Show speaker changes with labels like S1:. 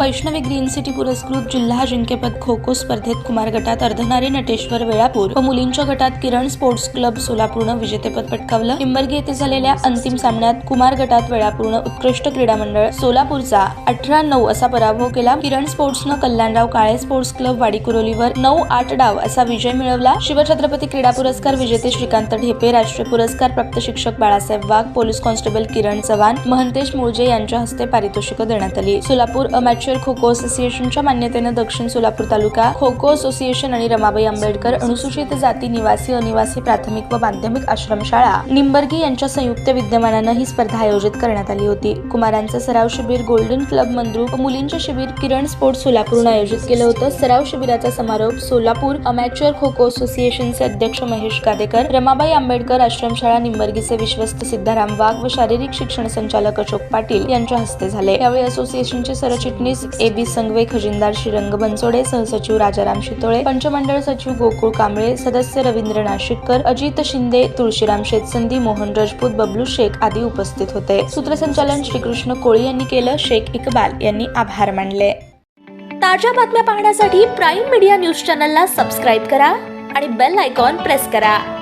S1: Vaishnavi green city पुरस्कृत जिल्हा अजिंक्यपद खो खो स्पर्धेत कुमार गटात अर्धनारी नटेश्वर वेळापूर. व मुलींच्या गटात किरण स्पोर्ट्स क्लब सोलापूरनं विजेतेपद पटकावलं. निंबर्गी येथे झालेल्या अंतिम सामन्यात कुमार गटात वेळापूरनं उत्कृष्ट क्रीडा मंडळ सोलापूरचा अठरा नऊ असा पराभव केला. किरण स्पोर्ट्सनं कल्याणराव काळे स्पोर्ट्स क्लब वाडीकुरोलीवर नऊ आठ डाव असा विजय मिळवला. शिवछत्रपती क्रीडा पुरस्कार विजेते श्रीकांत ढेपे राष्ट्रीय पुरस्कार प्राप्त शिक्षक बाळासाहेब वाघ पोलीस कॉन्स्टेबल किरण चव्हाण महंतेश मुळजे यांच्या हस्ते पारितोषिकं देण्यात आली. सोलापूर अमॅच्युअर खो खो असोसिएशनच्या मान्यतेनं दक्षिण सोलापूर तालुका खो खो असोसिएशन आणि रमाबाई आंबेडकर अनुसूचित जाती निवासी अनिवासी प्राथमिक व माध्यमिक आश्रमशाळा निंबर्गी यांच्या संयुक्त विद्यमानानं ही स्पर्धा आयोजित करण्यात आली होती. कुमारांचं सराव शिबिर गोल्डन क्लब मंद्रू मुलींचे शिबिर किरण स्पोर्ट्स सोलापूरनं आयोजित केलं होतं. सराव शिबिराचा समारोप सोलापूर अमॅच्युअर खो खो असोसिएशनचे अध्यक्ष महेश गादेकर रमाबाई आंबेडकर आश्रमशाळा निंबर्गीचे विश्वस्त सिद्धाराम वाघ व शारीरिक शिक्षण संचालक अशोक पाटील यांच्या हस्ते झाले. यावेळी असोसिएशनचे सरचिटणीस ए बी संगवे खजिनदार श्रीरंग बनसोडे सहसचिव राजाराम शितोळे पंचमंडळ सचिव गोकुळ कांबळे सदस्य रवींद्र नाशिककर अजित शिंदे तुळशीराम शेतसंदी मोहन राजपूत बबलू शेख आदी उपस्थित होते. सूत्रसंचालन श्रीकृष्ण कोळी यांनी केलं शेख इकबाल यांनी आभार मानले.
S2: ताज्या बातम्या पाहण्यासाठी प्राईम मीडिया न्यूज चॅनलला सबस्क्राईब करा आणि बेल आयकॉन प्रेस करा.